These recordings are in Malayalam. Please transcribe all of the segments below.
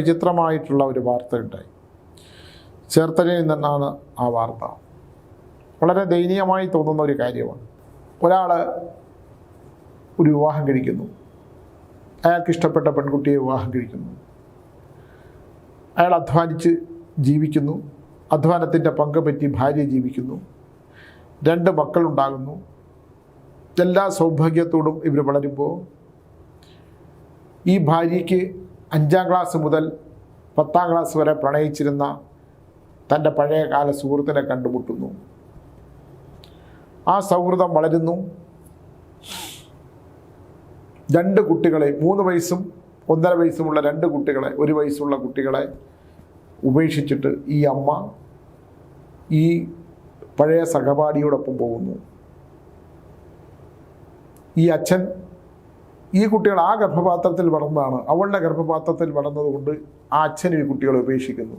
വിചിത്രമായിട്ടുള്ള ഒരു വാർത്ത ഉണ്ടായി. ചേർത്തലയിൽ നിന്നാണ് ആ വാർത്ത. വളരെ ദയനീയമായി തോന്നുന്ന ഒരു കാര്യമാണ്. ഒരാൾ ഒരു വിവാഹം കഴിക്കുന്നു. അയാൾക്ക് ഇഷ്ടപ്പെട്ട പെൺകുട്ടിയെ വിവാഹം കഴിക്കുന്നു. അയാൾ അധ്വാനിച്ച് ജീവിക്കുന്നു. അധ്വാനത്തിന്റെ പങ്ക് പറ്റി ഭാര്യ ജീവിക്കുന്നു. രണ്ട് മക്കളുണ്ടാകുന്നു. എല്ലാ സൗഭാഗ്യത്തോടും ഇവർ വളരുമ്പോൾ ഈ ഭാര്യയ്ക്ക് അഞ്ചാം ക്ലാസ് മുതൽ പത്താം ക്ലാസ് വരെ പ്രണയിച്ചിരുന്ന തന്റെ പഴയകാല സുഹൃത്തിനെ കണ്ടുമുട്ടുന്നു. ആ സൗഹൃദം വളരുന്നു. രണ്ട് കുട്ടികളെ മൂന്ന് വയസ്സും ഒന്നര വയസ്സുമുള്ള രണ്ട് കുട്ടികളെ ഒരു വയസ്സുള്ള കുട്ടികളെ ഉപേക്ഷിച്ചിട്ട് ഈ അമ്മ ഈ പഴയ സഹപാഠിയോടൊപ്പം പോകുന്നു. ഈ അച്ഛൻ ഈ കുട്ടികൾ ആ ഗർഭപാത്രത്തിൽ വളർന്നതാണ് അവളുടെ ഗർഭപാത്രത്തിൽ വളർന്നതുകൊണ്ട് ആ അച്ഛൻ ഈ കുട്ടികളെ ഉപേക്ഷിക്കുന്നു.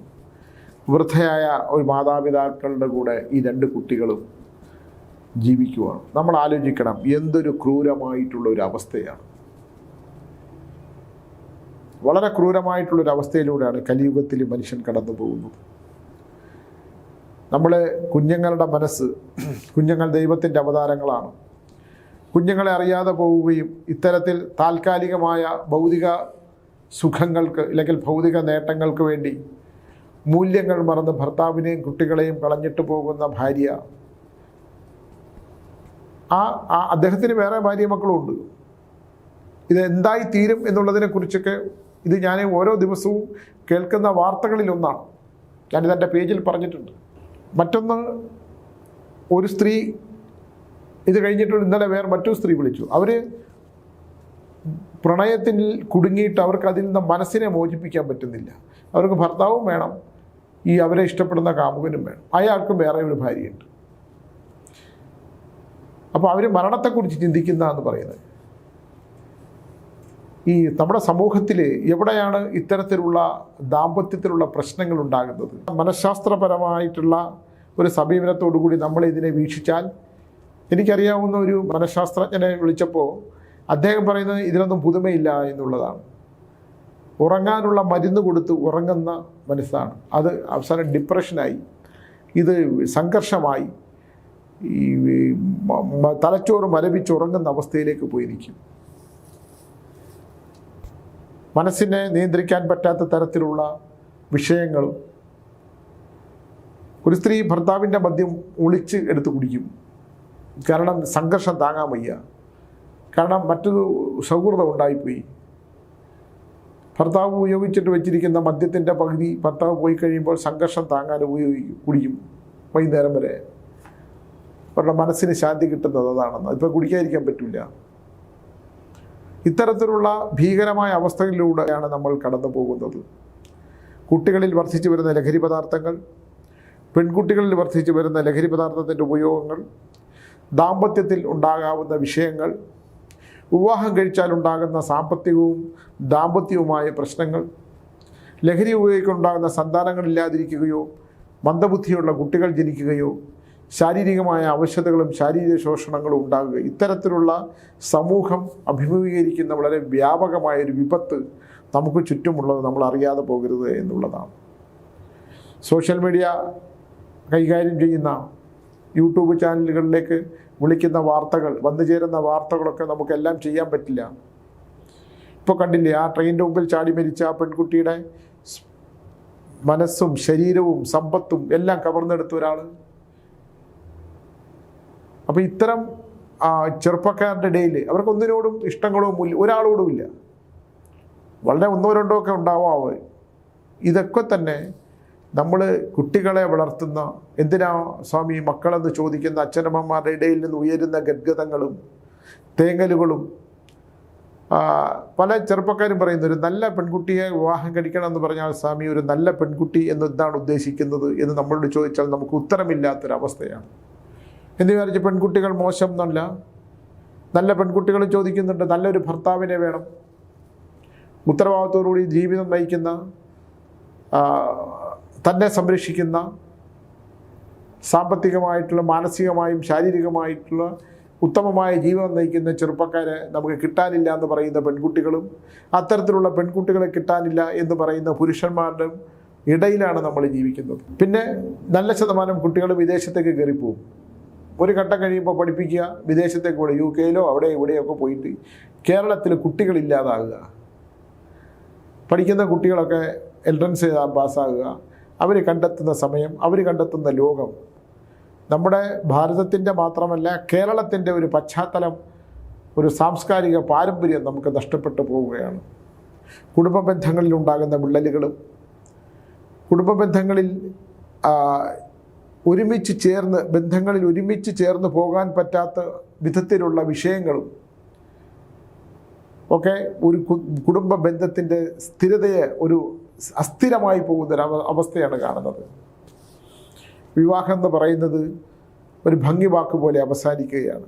വൃദ്ധയായ ഒരു മാതാപിതാക്കളുടെ കൂടെ ഈ രണ്ട് കുട്ടികളും ജീവിക്കുവാണ്. നമ്മൾ ആലോചിക്കണം എന്തൊരു ക്രൂരമായിട്ടുള്ള ഒരു അവസ്ഥയാണ്. വളരെ ക്രൂരമായിട്ടുള്ളൊരു അവസ്ഥയിലൂടെയാണ് കലിയുഗത്തിൽ മനുഷ്യൻ കടന്നു പോകുന്നത്. നമ്മൾ കുഞ്ഞുങ്ങളുടെ മനസ്സ് കുഞ്ഞുങ്ങൾ ദൈവത്തിന്റെ അവതാരങ്ങളാണ്. കുഞ്ഞുങ്ങളെ അറിയാതെ പോവുകയും ഇത്തരത്തിൽ താൽക്കാലികമായ ഭൗതിക സുഖങ്ങൾക്ക് അല്ലെങ്കിൽ ഭൗതിക നേട്ടങ്ങൾക്ക് വേണ്ടി മൂല്യങ്ങൾ മറന്ന് ഭർത്താവിനെയും കുട്ടികളെയും കളഞ്ഞിട്ട് പോകുന്ന ഭാര്യ. ആ ആ അദ്ദേഹത്തിന് വേറെ ഭാര്യ മക്കളുമുണ്ട് ഇത് എന്തായി തീരും എന്നുള്ളതിനെക്കുറിച്ചൊക്കെ ഇത് ഞാൻ ഓരോ ദിവസവും കേൾക്കുന്ന വാർത്തകളിലൊന്നാണ് ഞാനിത് എന്റെ പേജിൽ പറഞ്ഞിട്ടുണ്ട്. മറ്റൊന്ന് ഒരു സ്ത്രീ ഇത് കഴിഞ്ഞിട്ട് ഇന്നലെ വേറെ മറ്റൊരു സ്ത്രീ വിളിച്ചു. അവർ പ്രണയത്തിൽ കുടുങ്ങിയിട്ട് അവർക്ക് അതിൽ നിന്ന് മനസ്സിനെ മോചിപ്പിക്കാൻ പറ്റുന്നില്ല. അവർക്ക് ഭർത്താവും വേണം. ഈ അവരെ ഇഷ്ടപ്പെടുന്ന കാമുകനും വേണം. അയാൾക്കും വേറെ ഒരു ഭാര്യയുണ്ട്. അപ്പോൾ അവർ മരണത്തെക്കുറിച്ച് ചിന്തിക്കുന്ന എന്ന് പറയുന്നത്. ഈ നമ്മുടെ സമൂഹത്തിൽ എവിടെയാണ് ഇത്തരത്തിലുള്ള ദാമ്പത്യത്തിലുള്ള പ്രശ്നങ്ങൾ ഉണ്ടാകുന്നത്? മനഃശാസ്ത്രപരമായിട്ടുള്ള ഒരു സമീപനത്തോടു കൂടി നമ്മൾ ഇതിനെ വീക്ഷിച്ചാൽ എനിക്കറിയാവുന്ന ഒരു മനഃശാസ്ത്രജ്ഞനെ വിളിച്ചപ്പോൾ അദ്ദേഹം പറയുന്നത് ഇതിനൊന്നും പുതുമയില്ല എന്നുള്ളതാണ്. ഉറങ്ങാനുള്ള മരുന്ന് കൊടുത്ത് ഉറങ്ങുന്ന മനസ്സാണ്. അത് അവസാനം ഡിപ്രഷനായി. ഇത് സംഘർഷമായി. ഈ തലച്ചോറ് മരവിച്ച് ഉറങ്ങുന്ന അവസ്ഥയിലേക്ക് പോയിരിക്കും. മനസ്സിനെ നിയന്ത്രിക്കാൻ പറ്റാത്ത തരത്തിലുള്ള വിഷയങ്ങളും ഒരു സ്ത്രീ ഭർത്താവിന്റെ മദ്യം ഒളിച്ച് എടുത്ത് കുടിക്കും. കാരണം സംഘർഷം താങ്ങാൻ വയ്യ. കാരണം മറ്റൊരു സൗഹൃദം ഉണ്ടായിപ്പോയി. ഭർത്താവ് ഉപയോഗിച്ചിട്ട് വെച്ചിരിക്കുന്ന മദ്യത്തിന്റെ പകുതി ഭർത്താവ് പോയി കഴിയുമ്പോൾ സംഘർഷം താങ്ങാൻ ഉപയോഗിക്കും കുടിക്കും വൈകുന്നേരം വരെ. അവരുടെ മനസ്സിന് ശാന്തി കിട്ടുന്നത് അതാണെന്ന്. ഇപ്പോൾ കുടിക്കാതിരിക്കാൻ പറ്റില്ല ഇത്തരത്തിലുള്ള ഭീകരമായ അവസ്ഥകളിലൂടെയാണ് നമ്മൾ കടന്നു പോകുന്നത്. കുട്ടികളിൽ വർദ്ധിച്ചു വരുന്ന ലഹരി പദാർത്ഥങ്ങൾ പെൺകുട്ടികളിൽ വർദ്ധിച്ചു വരുന്ന ലഹരി പദാർത്ഥത്തിന്റെ ഉപയോഗങ്ങൾ ദാമ്പത്യത്തിൽ ഉണ്ടാകാവുന്ന വിഷയങ്ങൾ വിവാഹം കഴിച്ചാൽ ഉണ്ടാകുന്ന സാമ്പത്തികവും ദാമ്പത്യവുമായ പ്രശ്നങ്ങൾ ലഹരി ഉപയോഗിക്കുണ്ടാകുന്ന സന്താനങ്ങളില്ലാതിരിക്കുകയോ മന്ദബുദ്ധിയുള്ള കുട്ടികൾ ജനിക്കുകയോ ശാരീരികമായ അവശതകളും ശാരീരിക ശോഷണങ്ങളും ഉണ്ടാകുക ഇത്തരത്തിലുള്ള സമൂഹം അഭിമുഖീകരിക്കുന്ന വളരെ വ്യാപകമായ ഒരു വിപത്ത് നമുക്ക് ചുറ്റുമുള്ളത് നമ്മൾ അറിയാതെ പോകരുത് എന്നുള്ളതാണ്. സോഷ്യൽ മീഡിയ കൈകാര്യം ചെയ്യുന്ന യൂട്യൂബ് ചാനലുകളിലേക്ക് വിളിക്കുന്ന വാർത്തകൾ വന്നു ചേരുന്ന വാർത്തകളൊക്കെ നമുക്കെല്ലാം ചെയ്യാൻ പറ്റില്ല. ഇപ്പോൾ കണ്ടില്ലേ ആ ട്രെയിനിന്റെ മുമ്പിൽ ചാടി മരിച്ച ആ പെൺകുട്ടിയുടെ മനസ്സും ശരീരവും സമ്പത്തും എല്ലാം കവർന്നെടുത്ത ഒരാൾ അപ്പോൾ ഇത്തരം ചെറുപ്പക്കാരുടെ ഇടയിൽ അവർക്ക് ഒന്നിനോടും ഇഷ്ടങ്ങളോ മൂല്യം ഒരാളോടുമില്ല വളരെ ഒന്നോ രണ്ടോ ഒക്കെ ഉണ്ടാവാം ഇതൊക്കെ തന്നെ നമ്മൾ കുട്ടികളെ വളർത്തുന്ന എന്തിനാ സ്വാമി മക്കളെന്ന് ചോദിക്കുന്ന അച്ഛനമ്മമാരുടെ ഇടയിൽ നിന്ന് ഉയരുന്ന ഗദ്ഗതങ്ങളും തേങ്ങലുകളും പല ചെറുപ്പക്കാരും പറയുന്നു ഒരു നല്ല പെൺകുട്ടിയെ വിവാഹം കഴിക്കണം എന്ന് പറഞ്ഞാൽ സ്വാമി ഒരു നല്ല പെൺകുട്ടി എന്ന് എന്താണ് ഉദ്ദേശിക്കുന്നത് എന്ന് നമ്മളോട് ചോദിച്ചാൽ നമുക്ക് ഉത്തരമില്ലാത്തൊരവസ്ഥയാണ്. എന്ന് വിചാരിച്ച് പെൺകുട്ടികൾ മോശം എന്നല്ല. നല്ല പെൺകുട്ടികൾ ചോദിക്കുന്നുണ്ട് നല്ലൊരു ഭർത്താവിനെ വേണം. ഉത്തരവാദിത്തോടുകൂടി ജീവിതം നയിക്കുന്ന തന്നെ സംരക്ഷിക്കുന്ന സാമ്പത്തികമായിട്ടുള്ള മാനസികമായും ശാരീരികമായിട്ടുള്ള ഉത്തമമായ ജീവിതം നയിക്കുന്ന ചെറുപ്പക്കാരെ നമുക്ക് കിട്ടാനില്ല എന്ന് പറയുന്ന പെൺകുട്ടികളും അത്തരത്തിലുള്ള പെൺകുട്ടികളെ കിട്ടാനില്ല എന്ന് പറയുന്ന പുരുഷന്മാരുടെ ഇടയിലാണ് നമ്മൾ ജീവിക്കുന്നത്. പിന്നെ നല്ല ശതമാനം കുട്ടികൾ വിദേശത്തേക്ക് കയറിപ്പോവും. ഒരു ഘട്ടം കഴിയുമ്പോൾ പഠിപ്പിക്കുക വിദേശത്തേക്ക് പോയി യു കെയിലോ അവിടെ ഇവിടെയൊക്കെ പോയിട്ട് കേരളത്തിൽ കുട്ടികളില്ലാതാകുക പഠിക്കുന്ന കുട്ടികളൊക്കെ എൻട്രൻസ് ചെയ്താൽ പാസ്സാകുക. അവർ കണ്ടെത്തുന്ന സമയം അവർ കണ്ടെത്തുന്ന ലോകം. നമ്മുടെ ഭാരതത്തിന്റെ മാത്രമല്ല കേരളത്തിന്റെ ഒരു പശ്ചാത്തലം ഒരു സാംസ്കാരിക പാരമ്പര്യം നമുക്ക് നഷ്ടപ്പെട്ടു പോവുകയാണ്. കുടുംബ ബന്ധങ്ങളിൽ ഉണ്ടാകുന്ന വിള്ളലുകളും കുടുംബ ബന്ധങ്ങളിൽ ഒരുമിച്ച് ചേർന്ന് ബന്ധങ്ങളിൽ ഒരുമിച്ച് ചേർന്ന് പോകാൻ പറ്റാത്ത വിധത്തിലുള്ള വിഷയങ്ങളും ഒക്കെ ഒരു കുടുംബ ബന്ധത്തിന്റെ സ്ഥിരതയെ ഒരു അസ്ഥിരമായി പോകുന്ന അവസ്ഥയാണ് കാണുന്നത്. വിവാഹം എന്ന് പറയുന്നത് ഒരു ഭംഗി വാക്ക് പോലെ അവസാനിക്കുകയാണ്.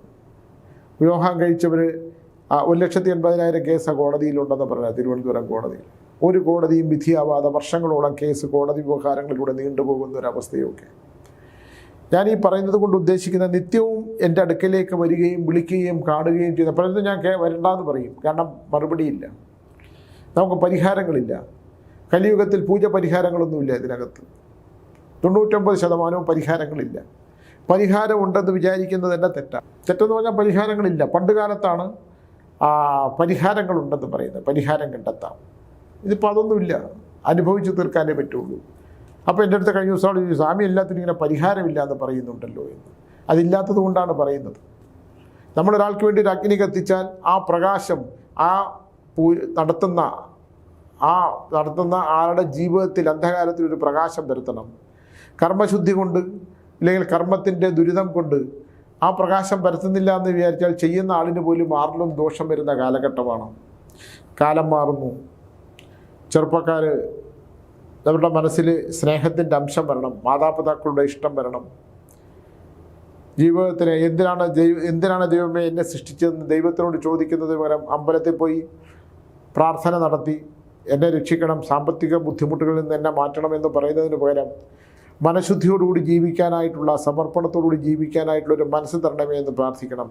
വിവാഹം കഴിച്ചവർ ഒരു ലക്ഷത്തി എൺപതിനായിരം കേസ് കോടതിയിലുണ്ടെന്ന് പറഞ്ഞാൽ തിരുവനന്തപുരം കോടതിയിൽ. ഒരു കോടതിയും വിധിയാവാതെ വർഷങ്ങളോളം കേസ് കോടതി വ്യവഹാരങ്ങളിലൂടെ നീണ്ടുപോകുന്ന ഒരവസ്ഥയൊക്കെ ഞാൻ ഈ പറയുന്നത് കൊണ്ട് ഉദ്ദേശിക്കുന്ന നിത്യവും എന്റെ അടുക്കലേക്ക് വരികയും വിളിക്കുകയും കാണുകയും ചെയ്യുന്ന പലരും ഞാൻ വരണ്ടാന്ന് പറയും. കാരണം മറുപടിയില്ല. നമുക്ക് പരിഹാരങ്ങളില്ല. കലിയുഗത്തിൽ പൂജ പരിഹാരങ്ങളൊന്നുമില്ല ഇതിനകത്ത്. തൊണ്ണൂറ്റൊമ്പത് ശതമാനവും പരിഹാരങ്ങളില്ല. പരിഹാരം ഉണ്ടെന്ന് വിചാരിക്കുന്നത് തന്നെ തെറ്റാണ് തെറ്റെന്ന് പറഞ്ഞാൽ പരിഹാരങ്ങളില്ല. പണ്ട് കാലത്താണ് പരിഹാരങ്ങളുണ്ടെന്ന് പറയുന്നത്. പരിഹാരം കണ്ടെത്താം. ഇതിപ്പോൾ അതൊന്നുമില്ല. അനുഭവിച്ചു തീർക്കാനേ പറ്റുള്ളൂ. അപ്പോൾ എന്റെ അടുത്ത് കഴിഞ്ഞ ദിവസം ആൾ സ്വാമി എല്ലാത്തിനും ഇങ്ങനെ പരിഹാരമില്ല എന്ന് പറയുന്നുണ്ടല്ലോ എന്ന്. അതില്ലാത്തത് കൊണ്ടാണ് പറയുന്നത്. നമ്മളൊരാൾക്ക് വേണ്ടി ഒരു അഗ്നി കത്തിച്ചാൽ ആ പ്രകാശം ആ നടത്തുന്ന ആ നടത്തുന്ന ആളുടെ ജീവിതത്തിൽ അന്ധകാരത്തിൽ ഒരു പ്രകാശം വരുത്തണം. കർമ്മശുദ്ധി കൊണ്ട് അല്ലെങ്കിൽ കർമ്മത്തിന്റെ ദുരിതം കൊണ്ട് ആ പ്രകാശം പരത്തുന്നില്ല എന്ന് വിചാരിച്ചാൽ ചെയ്യുന്ന ആളിന് പോലും ആറിലും ദോഷം വരുന്ന കാലഘട്ടമാണ്. കാലം മാറുന്നു. ചെറുപ്പക്കാർ അവരുടെ മനസ്സിൽ സ്നേഹത്തിന്റെ അംശം വരണം മാതാപിതാക്കളുടെ ഇഷ്ടം വരണം. ജീവിതത്തിന് എന്തിനാണ് ദൈവ എന്തിനാണ് ദൈവമേ എന്നെ സൃഷ്ടിച്ചതെന്ന് ദൈവത്തിനോട് ചോദിക്കുന്നത് പകരം അമ്പലത്തിൽ പോയി പ്രാർത്ഥന നടത്തി എന്നെ രക്ഷിക്കണം സാമ്പത്തിക ബുദ്ധിമുട്ടുകളിൽ നിന്ന് എന്നെ മാറ്റണമെന്ന് പറയുന്നതിന് പകരം മനഃശുദ്ധിയോടുകൂടി ജീവിക്കാനായിട്ടുള്ള സമർപ്പണത്തോടുകൂടി ജീവിക്കാനായിട്ടുള്ള ഒരു മനസ്സ് തരണമേ എന്ന് പ്രാർത്ഥിക്കണം.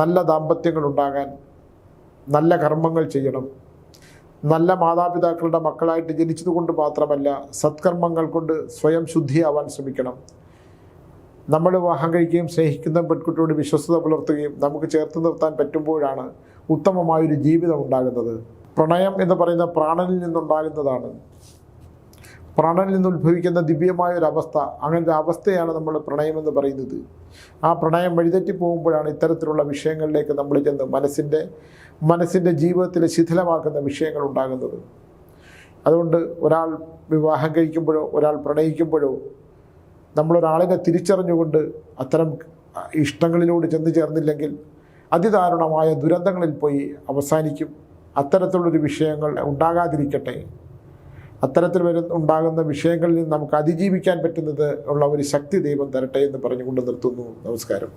നല്ല ദാമ്പത്യങ്ങൾ ഉണ്ടാകാൻ നല്ല കർമ്മങ്ങൾ ചെയ്യണം. നല്ല മാതാപിതാക്കളുടെ മക്കളായിട്ട് ജനിച്ചതുകൊണ്ട് മാത്രമല്ല സത്കർമ്മങ്ങൾ കൊണ്ട് സ്വയം ശുദ്ധിയാവാൻ ശ്രമിക്കണം. നമ്മൾ വിവാഹം കഴിക്കുകയും സ്നേഹിക്കുന്ന പെൺകുട്ടിയോട് വിശ്വസ്തത പുലർത്തുകയും നമുക്ക് ചേർത്ത് നിർത്താൻ പറ്റുമ്പോഴാണ് ഉത്തമമായൊരു ജീവിതം ഉണ്ടാകുന്നത്. പ്രണയം എന്ന് പറയുന്ന പ്രാണനിൽ നിന്നുണ്ടാകുന്നതാണ്. പ്രാണനിൽ നിന്ന് ഉത്ഭവിക്കുന്ന ദിവ്യമായ ഒരു അവസ്ഥ അങ്ങനത്തെ അവസ്ഥയാണ് നമ്മൾ പ്രണയം എന്ന് പറയുന്നത്. ആ പ്രണയം വഴിതെറ്റി പോകുമ്പോഴാണ് ഇത്തരത്തിലുള്ള വിഷയങ്ങളിലേക്ക് നമ്മൾ ചെന്ന് മനസ്സിന്റെ മനസ്സിന്റെ ജീവിതത്തിൽ ശിഥിലമാക്കുന്ന വിഷയങ്ങൾ ഉണ്ടാകുന്നത്. അതുകൊണ്ട് ഒരാൾ വിവാഹം കഴിക്കുമ്പോഴോ ഒരാൾ പ്രണയിക്കുമ്പോഴോ നമ്മളൊരാളിനെ തിരിച്ചറിഞ്ഞുകൊണ്ട് അത്തരം ഇഷ്ടങ്ങളിലൂടെ ചെന്ന് ചേർന്നില്ലെങ്കിൽ അതിദാരുണമായ ദുരന്തങ്ങളിൽ പോയി അവസാനിക്കും. അത്തരത്തിലുള്ളൊരു വിഷയങ്ങൾ ഉണ്ടാകാതിരിക്കട്ടെ. അത്തരത്തിൽ വരുന്ന ഉണ്ടാകുന്ന വിഷയങ്ങളിൽ നിന്ന് നമുക്ക് അതിജീവിക്കാൻ പറ്റുന്നത് ഉള്ള ഒരു ശക്തി ദൈവം തരട്ടെ എന്ന് പറഞ്ഞുകൊണ്ട് നിർത്തുന്നു. നമസ്കാരം.